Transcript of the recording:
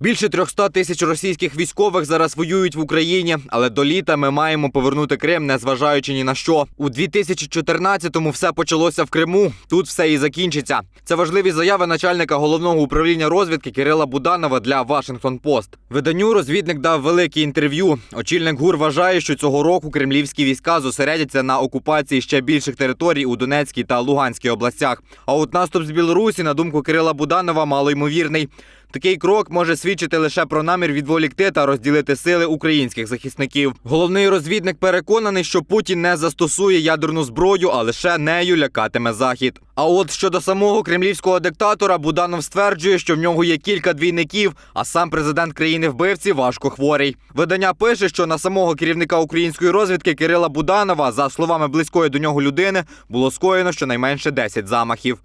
Більше 300 тисяч російських військових зараз воюють в Україні, але до літа ми маємо повернути Крим, незважаючи ні на що. У 2014-му все почалося в Криму. Тут все і закінчиться. Це важливі заяви начальника головного управління розвідки Кирила Буданова для Вашингтон Пост. Виданню розвідник дав велике інтерв'ю. Очільник ГУР вважає, що цього року кремлівські війська зосередяться на окупації ще більших територій у Донецькій та Луганській областях. А от наступ з Білорусі, на думку Кирила Буданова, малоймовірний. Такий крок може свідчити лише про намір відволікти та розділити сили українських захисників. Головний розвідник переконаний, що Путін не застосує ядерну зброю, а лише нею лякатиме захід. А от щодо самого кремлівського диктатора, Буданов стверджує, що в нього є кілька двійників, а сам президент країни вбивці важко хворий. Видання пише, що на самого керівника української розвідки Кирила Буданова, за словами близької до нього людини, було скоєно щонайменше 10 замахів.